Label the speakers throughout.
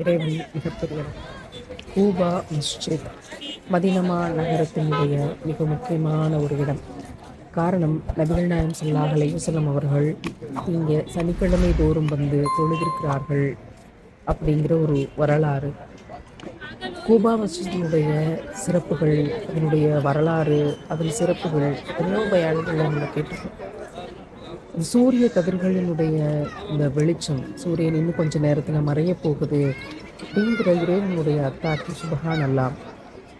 Speaker 1: இறைவன் மிகப்பெரியவர் கூபா மஸ்ஜித் மதினமா நகரத்தினுடைய மிக முக்கியமான ஒரு இடம். காரணம் நபிகள் நாயம் ஸல்லல்லாஹு அலைஹி அவர்கள் இங்கே சனிக்கிழமை தோறும் வந்து தொழுதிருக்கிறார்கள் அப்படிங்கிற ஒரு வரலாறு. கூபா மஸ்ஜிதினுடைய சிறப்புகள் அதனுடைய வரலாறு அதன் சிறப்புகள் எவ்வளோ பயான்கள் நம்ம கேட்டிருக்கோம். சூரிய கதிர்களினுடைய இந்த வெளிச்சம் சூரியன் இன்னும் கொஞ்சம் நேரத்தில் மறைய போகுது அப்படிங்கிற இறைவனுடைய அத்தாக்கு சுபகான் அல்லாம்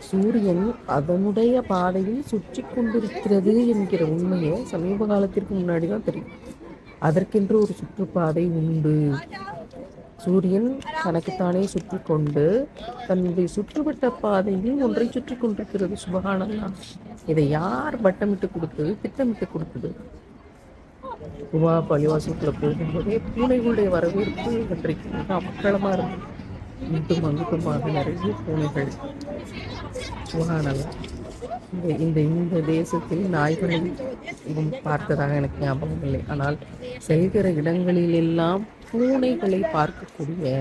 Speaker 1: சூரியன் அதனுடைய பாதையில் சுற்றி கொண்டிருக்கிறது என்கிற உண்மையை சமீப காலத்திற்கு முன்னாடி தான் தெரியும். அதற்கென்று ஒரு சுற்றுப்பாதை உண்டு. சூரியன் தனக்குத்தானே சுற்றி கொண்டு தன்னுடைய சுற்றுவட்ட பாதையில் ஒன்றை சுற்றி கொண்டிருக்கிறது சுபகானல்லாம் இதை யார் வட்டமிட்டு கொடுத்தது திட்டமிட்டு கொடுத்தது? உமா பள்ளிவாசத்தில் போகும்போதே பூனைகளுடைய வரவேற்பு இன்றைக்கு மிக அமக்களமாக இருக்கும் இங்கும் அங்குக்குமாக நிறைய பூனைகள். சுகானலாம் இந்த இந்த இந்த தேசத்தில் நாய்களை பார்த்ததாக எனக்கு ஞாபகம் இல்லை. ஆனால் செல்கிற இடங்களிலெல்லாம் பூனைகளை பார்க்கக்கூடிய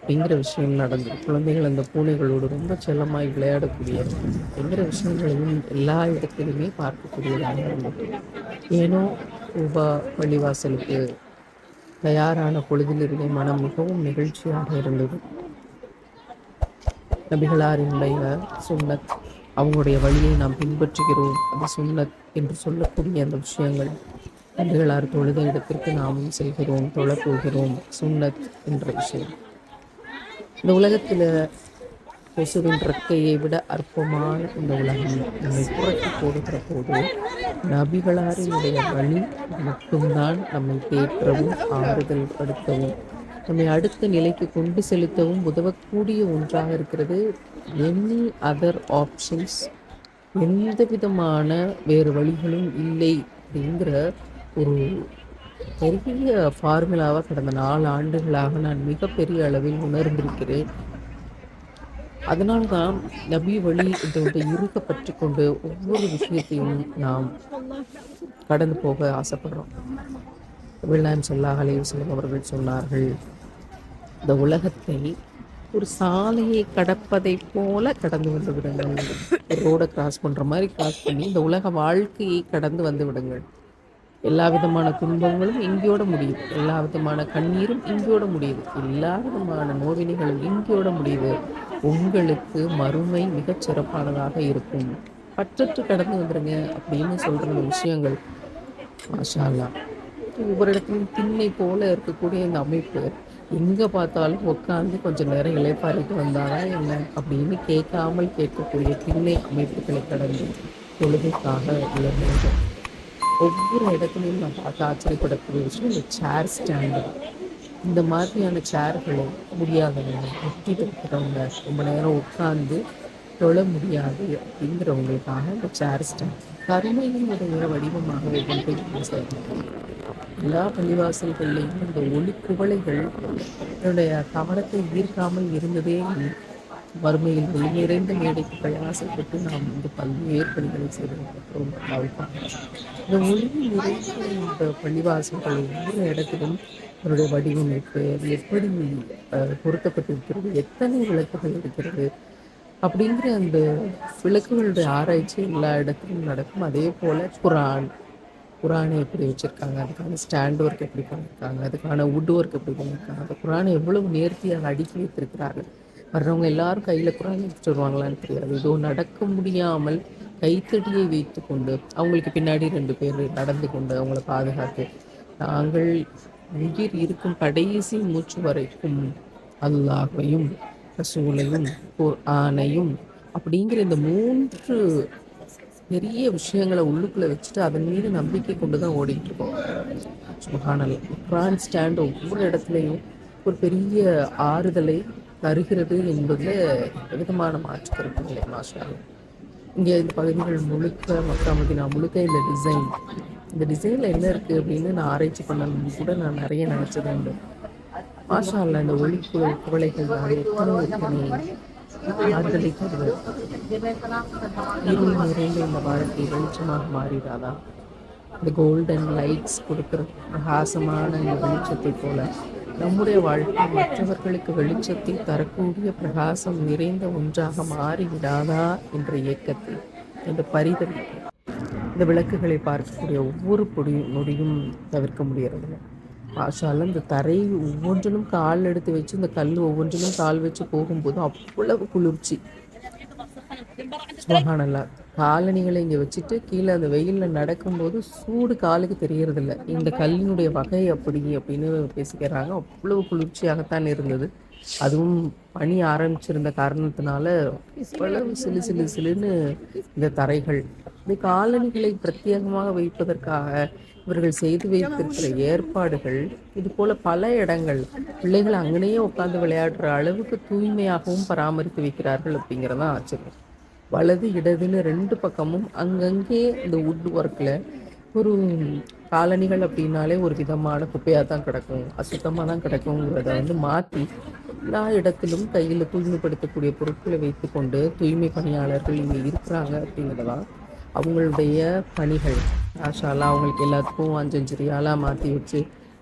Speaker 1: அப்படிங்கிற விஷயம் நடந்தது. குழந்தைகள் அந்த பூனைகளோடு ரொம்ப செல்லமாய் விளையாடக்கூடிய அப்படிங்கிற விஷயங்களையும் எல்லா இடத்திலுமே பார்க்கக்கூடியதாக இருந்தது. ஏனோ ரூபா பள்ளிவாசலுக்கு தயாரான பொழுதிலிருந்தே மனம் மிகவும் நெகிழ்ச்சியாக இருந்தது. நபிகளாரினுடைய சுண்ணத் அவங்களுடைய வழியை நாம் பின்பற்றுகிறோம். அது சுண்ணத் என்று சொல்லக்கூடிய அந்த விஷயங்கள். நபிகளார் தொழுத இடத்திற்கு நாமும் செல்கிறோம் தொழப்போகிறோம். போகிறோம் என்ற விஷயம். இந்த உலகத்தில் கொசுவின் ரெக்கையை விட அற்பமான இந்த உலகம் நம்மை புரட்டி போடுகிற போது நபிகளாரினுடைய வழி மட்டும்தான் நம்மை தேற்றவும் ஆறுதல் படுத்தவும் நம்மை அடுத்த நிலைக்கு கொண்டு செலுத்தவும் உதவக்கூடிய ஒன்றாக இருக்கிறது. எனி அதர் ஆப்ஷன்ஸ் எந்த விதமான வேறு வழிகளும் இல்லை அப்படிங்கிற ஒரு பெரிய ஃபார்முலாவாக கடந்த நாலு ஆண்டுகளாக நான் மிகப்பெரிய அளவில் உணர்ந்திருக்கிறேன். அதனால தான் நபி வழி இதோட இருக்க பற்றி கொண்டு ஒவ்வொரு விஷயத்தையும் நாம் கடந்து போக ஆசைப்படுறோம். விழான் சொல்லாஹ் அலைவசலம் அவர்கள் சொன்னார்கள் இந்த உலகத்தை ஒரு சாலையை கடப்பதை போல கடந்து வந்து விடுங்கள். ரோடை கிராஸ் பண்ணுற மாதிரி கிராஸ் பண்ணி இந்த உலக வாழ்க்கையை கடந்து வந்து விடுங்கள். எல்லா விதமான துன்பங்களும் இங்கேயோட முடியுது. எல்லா விதமான கண்ணீரும் இங்கேயோட முடியுது. எல்லா விதமான நோவினைகளும் இங்கேயோட முடியுது. உங்களுக்கு மறுமை மிகச் சிறப்பானதாக இருக்கும். பற்றற்று கடந்து வந்துடுங்க அப்படின்னு சொல்கிற அந்த விஷயங்கள். மாஷா ஒவ்வொரு இடத்துலையும் திண்ணை போல இருக்கக்கூடிய இந்த அமைப்பு எங்கே பார்த்தாலும் உட்காந்து கொஞ்சம் நேரம் இலைப்பாரிட்டு வந்தாரா என்ன அப்படின்னு கேட்காமல் கேட்கக்கூடிய திண்ணை அமைப்புகளை கடந்து தொழுகைக்காக இழந்தோம் ஒவ்வொரு இடத்துலையும் நான் பார்த்து ஆச்சரியப்படக்கூடிய விஷயம் இந்த சேர் ஸ்டாண்டு இந்த மாதிரியான சேர்களை முடியாதவங்க ஒட்டிட்டு இருக்கிறவங்க ரொம்ப நேரம் உட்கார்ந்து தொழ முடியாது அப்படிங்கிறவங்களுக்காக இந்த சேர் ஸ்டாண்ட் கருணையினுடைய வடிவமாக ஒவ்வொன்றையும் செய்யணும் எல்லா பள்ளிவாசல்கள்லையும் இந்த ஒளி குவளைகள் என்னுடைய கவனத்தை ஈர்க்காமல் இருந்ததே இல்லை. வறுமையில் ஒளி நிறைந்த மேடைக்கு பிரயாசப்பட்டு நாம் இந்த பல்வேறு பணிகளை செய்திருக்கிறோம் அல்லாவுக்காக. இந்த ஒளி நிறைந்த இந்த பள்ளிவாசல்கள் ஒவ்வொரு இடத்திலும் அதனுடைய வடிவமைப்பு அது எப்படி பொருத்தப்பட்டிருக்கிறது எத்தனை விளக்குகள் இருக்கிறது அப்படிங்கிற அந்த விளக்குகளுடைய ஆராய்ச்சி எல்லா இடத்திலும் நடக்கும் அதே போல குரான் குரானை எப்படி வச்சுருக்காங்க அதுக்கான ஸ்டாண்ட் ஒர்க் எப்படி பண்ணியிருக்காங்க அதுக்கான வுட் ஒர்க் எப்படி பண்ணியிருக்காங்க அந்த குரானை எவ்வளவு நேர்த்தியாக அடுக்கி வைத்திருக்கிறார்கள் வர்றவங்க எல்லாரும் கையில் குரான் எடுத்துட்டு வருவாங்களான்னு தெரியாது. இதோ நடக்க முடியாமல் கைத்தடியை வைத்து கொண்டு அவங்களுக்கு பின்னாடி ரெண்டு பேர் நடந்து கொண்டு அவங்கள பாதுகாத்து நாங்கள் உயிர் இருக்கும் கடைசி மூச்சு வரைக்கும் அல்லாஹையும் ரசூலையும் ஆணையும் அப்படிங்கிற இந்த மூன்று பெரிய விஷயங்களை உள்ளுக்குள்ளே வச்சுட்டு அதன் மீது நம்பிக்கை கொண்டு தான் ஓடிட்டு இருக்கோம். சுபஹானல் குரான் ஸ்டாண்ட் ஒவ்வொரு இடத்துலையும் ஒரு பெரிய ஆறுதலை தருகிறது என்பதில் விதமான மாற்று கருத்து இல்லை மாஷா இங்கே இந்த பகுதிகள் முழுக்க மக்கா மதினா முழுக்க இந்த டிசைன் இந்த டிசைனில் என்ன இருக்குது அப்படின்னு நான் ஆராய்ச்சி பண்ணணும் கூட நான் நிறைய நினச்சது உண்டு. மாஷா இந்த ஒளி குவளைகள் தான் எத்தனை எத்தனை ஆதரிக்கிறது. இருள் நிறைந்த இந்த வாழ்க்கை வெளிச்சமாக மாறிடாதான் இந்த கோல்டன் லைட்ஸ் கொடுக்குற பிரகாசமான இந்த வெளிச்சத்தை போல. நம்முடைய வாழ்க்கை மற்றவர்களுக்கு வெளிச்சத்தை தரக்கூடிய பிரகாசம் நிறைந்த ஒன்றாக மாறிவிடாதா என்ற இயக்கத்தை இந்த பரிதவிப்பு இந்த விளக்குகளை பார்க்கக்கூடிய ஒவ்வொரு பொடி நொடியும் தவிர்க்க முடியறதில்ல. பாஷால இந்த தரை ஒவ்வொன்றிலும் கால் எடுத்து வச்சு இந்த கல் ஒவ்வொன்றிலும் கால் வச்சு போகும்போது அவ்வளவு குளிர்ச்சி. சுபஹானல்லா காலணிகளை இங்கே வச்சுட்டு கீழே அந்த வெயிலில் நடக்கும்போது சூடு காலுக்கு தெரியறதில்ல. இந்த கல்லினுடைய வகை அப்படி அப்படின்னு பேசிக்கிறாங்க. அவ்வளவு குளிர்ச்சியாகத்தான் இருந்தது. அதுவும் பனி ஆரம்பிச்சிருந்த காரணத்தினால இவ்வளவு சிலு சிலு சிலுன்னு இந்த தரைகள். இந்த காலணிகளை பிரத்யேகமாக வைப்பதற்காக இவர்கள் செய்து வைத்திருக்கிற ஏற்பாடுகள் இது போல பல இடங்கள். பிள்ளைகள் அங்கனையே உட்கார்ந்து விளையாடுற அளவுக்கு தூய்மையாகவும் பராமரித்து வைக்கிறார்கள் அப்படிங்கிறதான் ஆச்சரியம். வலது இடதுன்னு ரெண்டு பக்கமும் அங்கங்கே இந்த வுட் ஒர்க்கில் ஒரு காலணிகள் அப்படின்னாலே ஒரு விதமான குப்பையாக தான் கிடக்கும். அசுத்தமாக தான் கிடக்குங்கிறத வந்து மாற்றி எல்லா இடத்திலும் கையில் தூய்மைப்படுத்தக்கூடிய பொருட்களை வைத்துக்கொண்டு தூய்மை பணியாளர்கள் இங்கே இருக்கிறாங்க அப்படிங்கிறதெல்லாம் அவங்களுடைய பணிகள். ஆஷாலா அவங்களுக்கு எல்லாத்துக்கும் அஞ்சஞ்சு ரியாலாக மாற்றி வச்சு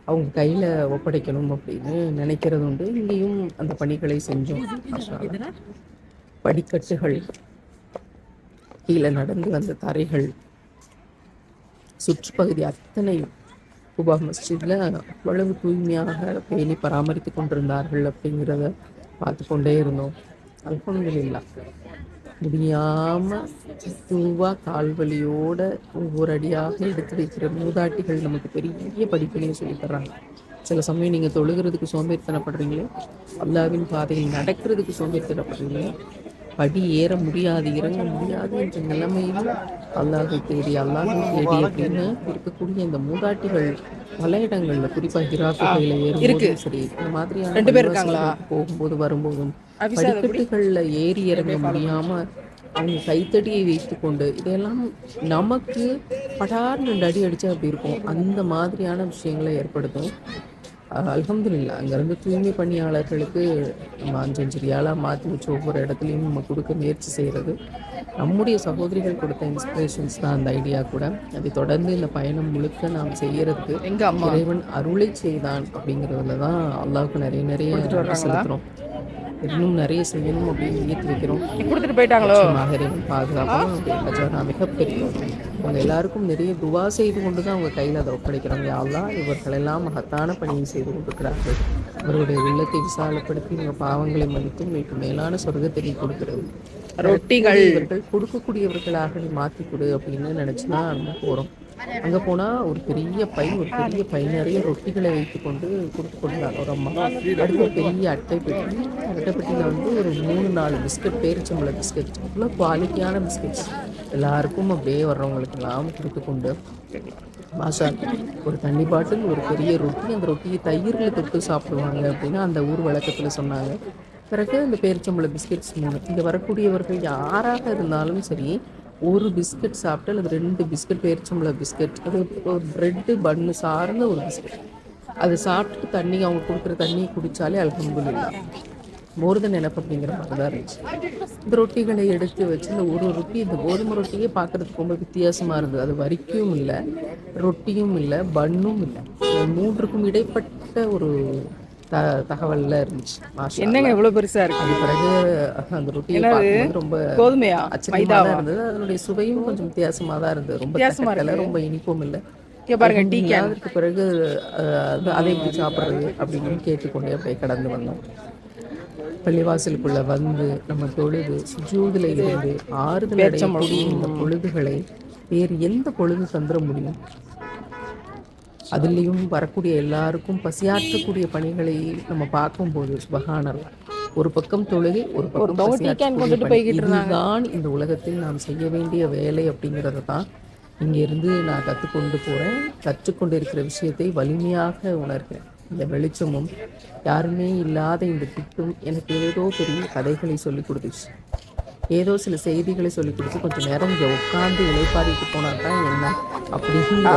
Speaker 1: அவங்க கையில் ஒப்படைக்கணும் அப்படின்னு நினைக்கிறது உண்டு. இங்கேயும் அந்த பணிகளை செஞ்சோம். ஆஷாலா படிக்கட்டுகள். கீழே நடந்து வந்த தரைகள் சுற்றுப்பகுதி அத்தனை குபா மஸ்ஜிதில் அவ்வளவு தூய்மையாக பேணி பராமரித்து கொண்டிருந்தார்கள் அப்படிங்கிறத பார்த்து கொண்டே இருந்தோம். அல்ஹம்துலில்லா. முடியாமல் தூவா கால்வலியோட ஒவ்வொரு அடியாக எடுத்து வைக்கிற மூதாட்டிகள் நமக்கு பெரிய படிப்பினையை சொல்லித் தர்றாங்க. சில சமயம் நீங்கள் தொழுகிறதுக்கு சோம்பேறித்தனப்படுறீங்களே அல்லாவின் பாதையில் நடக்கிறதுக்கு சோம்பேறித்தனப்படுறீங்களே படி ஏற முடியாது இறங்க முடியாது என்ற நிலைமையில் அல்லாஹை தேடி அல்லாஹை தேடி அப்படின்னு இருக்கக்கூடிய இந்த மூதாட்டிகள் பல இடங்கள்ல குறிப்பா ஹிரா குகையில ஏறும்போதும் சரி இந்த மாதிரியான ரெண்டு பேர் போகும்போது வரும்போதும் படிக்கட்டுகள்ல ஏறி இறங்க முடியாம அவங்க கைத்தடியை வைத்துக்கொண்டு இதெல்லாம் நமக்கு படார் ரெண்டு அடி அடிச்சா அப்படி இருக்கும்? அந்த மாதிரியான விஷயங்களை ஏற்படுத்தும். அல்ஹம்துலில்லா அங்கேருந்து தூய்மை பணியாளர்களுக்கு நம்ம அஞ்சஞ்சு ரியாலாக மாற்றி வச்சு ஒவ்வொரு இடத்துலையும் நம்ம கொடுக்க முயற்சி செய்கிறது. நம்முடைய சகோதரிகள் கொடுத்த இன்ஸ்பிரேஷன்ஸ் தான் அந்த ஐடியா கூட. அதை தொடர்ந்து இந்த பயணம் முழுக்க நாம் செய்யறதுக்கு
Speaker 2: எங்க அம்மா?
Speaker 1: இறைவன் அருளை செய்தான் அப்படிங்கிறதுல தான் அல்லாவுக்கு நிறைய நிறைய செலுத்துகிறோம் இன்னும் நிறைய செய்யணும் அப்படின்னு நியத்து வைக்கிறோம்
Speaker 2: கொடுத்துட்டு போயிட்டாங்களோ?
Speaker 1: இறைவன் பாதுகாப்பாக கஜானா மிகப்பெரிய அவங்க எல்லாருக்கும் நிறைய துவா செய்து கொண்டு தான் அவங்க கையில் அதை ஒப்படைக்கிறாங்க யாழ்லாம் இவர்களெல்லாம் மகத்தான பணியை செய்து கொண்டிருக்கிறார்கள். அவர்களுடைய உள்ளத்தை விசாலப்படுத்தி உங்கள் பாவங்களை மன்னித்து உங்களுக்கு மேலான சொர்க்கத்தை கொடுக்கிறது.
Speaker 2: ரொட்டிகள்.
Speaker 1: இவர்கள் கொடுக்கக்கூடியவர்களாக மாற்றி கொடு அப்படின்னு நினச்சி தான் நம்ம போகிறோம் அங்கே போனால் ஒரு பெரிய பை ஒரு பெரிய பை நிறைய ரொட்டிகளை வைத்து கொண்டு கொடுத்து கொண்டாங்க ஒரு அம்மா. அடுத்து ஒரு பெரிய அட்டை பெட்டி. அட்டை பெட்டியில் வந்து ஒரு மூணு நாலு பிஸ்கட் பேரிச்சம்பள பிஸ்கட். இவ்வளோ குவாலிட்டியான பிஸ்கட்ஸ். எல்லாருக்கும் அப்படியே வர்றவங்களுக்கெல்லாம் கொடுத்து கொண்டு மாசா ஒரு தண்ணி பாட்டில் ஒரு பெரிய ரொட்டி. அந்த ரொட்டியை தயிரில் தொட்டு சாப்பிடுவாங்க அப்படின்னு அந்த ஊர் வழக்கத்தில் சொன்னாங்க. பிறகு இந்த பேரிச்சம்பள பிஸ்கெட்ஸ் மூணு. இங்கே வரக்கூடியவர்கள் யாராக இருந்தாலும் சரி ஒரு பிஸ்கட் சாப்பிட்டு அல்லது ரெண்டு பிஸ்கட் பேரிச்சம்பள பிஸ்கட் அது ஒரு ப்ரெட்டு பன்னு சார்ந்த ஒரு பிஸ்கட். அது சாப்பிட்டு தண்ணி அவங்க கொடுக்குற தண்ணியை குடித்தாலே அல்ஹம்துலில்லா மோர் தென் நினப்பு அப்படிங்கிற மாதிரி தான் இருந்துச்சு. இந்த ரொட்டிகளை எடுத்து வச்சு இந்த ஒரு ரொட்டி இந்த கோதுமை ரொட்டியே பார்க்கறதுக்கு ரொம்ப வித்தியாசமாக இருந்தது. அது வரிக்கும் இல்லை ரொட்டியும் இல்லை பன்னும் இல்லை. மூன்றுக்கும் இடைப்பட்ட ஒரு த தகவல்ல இருந்துச்சு.
Speaker 2: என்னங்க இவ்வளவு பெருசா இருக்கு?
Speaker 1: அது பிறகு அந்த பார்க்கும்போது ரொம்ப
Speaker 2: கோதுமையா?
Speaker 1: தான் இருந்தது. அதனுடைய சுவையும் கொஞ்சம் வித்தியாசமா தான் இருந்தது. ரொம்ப தக்கல ரொம்ப இனிப்பும் இல்லை.
Speaker 2: பாருங்க டீ
Speaker 1: அதற்கு பிறகு அது எப்படி சாப்பிட்றது அப்படின்னு கேட்டுக்கொண்டே அப்படியே கடந்து வந்தோம். பள்ளிவாசலுக்குள்ள வந்து நம்ம தொழுது சுஜூதில் இருந்து ஆறுதல் அடையக்கூடிய இந்த பொழுதுகளை வேறு எந்த பொழுது தந்துட முடியும்? அதுலேயும் வரக்கூடிய எல்லாருக்கும் பசியாற்றக்கூடிய பணிகளை நம்ம பார்க்கும்போது சுபகானல்லா ஒரு பக்கம் தொழுகை ஒரு பக்கம். இதுதான் இந்த உலகத்தில் நாம் செய்ய வேண்டிய வேலை அப்படிங்கிறத தான். இங்கிருந்து நான் கற்றுக்கொண்டு போகிறேன் கற்றுக்கொண்டு இருக்கிற விஷயத்தை வலிமையாக உணர்கிறேன். இந்த வெளிச்சமும் யாருமே இல்லாத இந்த திட்டும் எனக்கு ஏதோ பெரிய கதைகளை சொல்லி கொடுத்துச்சு. ஏதோ சில செய்திகளை சொல்லி கொடுத்து கொஞ்சம் நேரம் இங்கே உட்காந்து இலைப்பாரிட்டு போனா தான் என்ன? அப்படின்னு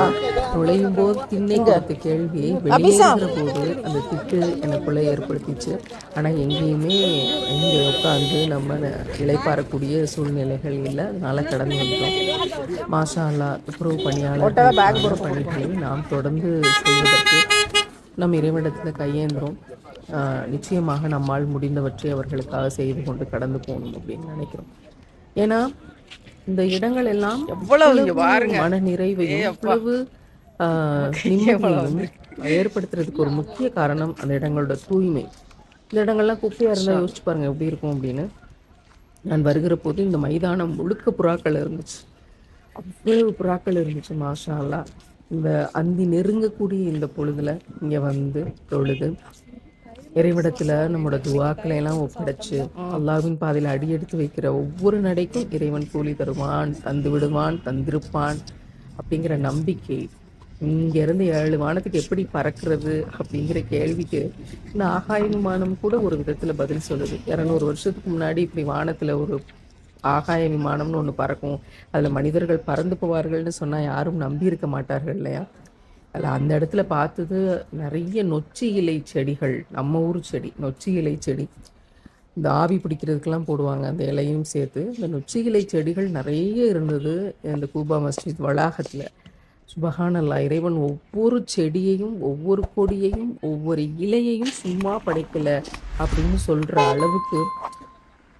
Speaker 1: நுழையும் போது திண்ணை கொடுத்த கேள்வியை வெளியேறுகிற போது அந்த திட்டு எனக்குள்ளே ஏற்படுத்திச்சு. ஆனால் எங்கேயுமே இங்கே உட்காந்து நம்ம இளைப்பாறக்கூடிய சூழ்நிலைகள் இல்லை. அதனால கடந்து வந்துட்டோம். மாஷா அல்லா துப்புரவு பணியாளர் பணிகளை நாம் தொடர்ந்து செய்வதற்கு நம் இறைவனிடத்தில் கையேந்திரோம் ஆஹ் நிச்சயமாக நம்மால் முடிந்தவற்றை அவர்களுக்காக செய்து கொண்டு கடந்து போகணும் அப்படின்னு நினைக்கிறோம். ஏன்னா இந்த இடங்கள் எல்லாம்
Speaker 2: எவ்வளவு.
Speaker 1: மன நிறைவையும் எவ்வளவு நிம்மதியையும் ஏற்படுத்துறதுக்கு ஒரு முக்கிய காரணம் அந்த இடங்களோட தூய்மை. இந்த இடங்கள்லாம் குப்பையா இருந்தா யோசிச்சு பாருங்க எப்படி இருக்கும் அப்படின்னு. நான் வருகிற போது இந்த மைதானம் முழுக்க புறாக்கள் இருந்துச்சு. அவ்வளவு புறாக்கள் இருந்துச்சு மாஷா அல்லாஹ் இந்த அந்தி நெருங்கக்கூடிய இந்த பொழுதுல இங்க வந்து தொழுது இறைவிடத்துல நம்மளோட துவாக்களை எல்லாம் ஒப்படைச்சு அல்லாவின் பாதையில அடி எடுத்து வைக்கிற ஒவ்வொரு நடைக்கும் இறைவன் கூலி தருவான் தந்து விடுவான் தந்திருப்பான் அப்படிங்கிற நம்பிக்கை. இங்கேருந்து ஏழு வானத்துக்கு எப்படி பறக்கிறது அப்படிங்கிற கேள்விக்கு இந்த ஆகாய விமானம் கூட ஒரு விதத்தில் பதில் சொல்லுது. இரநூறு வருஷத்துக்கு முன்னாடி இப்படி வானத்தில் ஒரு ஆகாய விமானம்னு ஒன்று பறக்கும். அதில் மனிதர்கள் பறந்து போவார்கள்னு சொன்னால் யாரும் நம்பி இருக்க மாட்டார்கள் இல்லையா? அதில் அந்த இடத்துல பார்த்தது நிறைய நொச்சி இலை செடிகள் நம்ம ஊர் செடி நொச்சி இலை செடி. இந்த ஆவி பிடிக்கிறதுக்கெல்லாம் போடுவாங்க அந்த இலையும் சேர்த்து. இந்த நொச்சி இலை செடிகள் நிறைய இருந்தது இந்த கூபா மஸ்ஜித் வளாகத்தில். சுபகானல்லா இறைவன் ஒவ்வொரு செடியையும் ஒவ்வொரு கொடியையும் ஒவ்வொரு இலையையும் சும்மா படைக்கலை அப்படின்னு சொல்கிற அளவுக்கு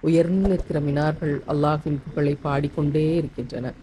Speaker 1: உயர்ந்து இருக்கிற மினார்கள் அல்லாஹின் புகழை பாடிக்கொண்டே இருக்கின்றன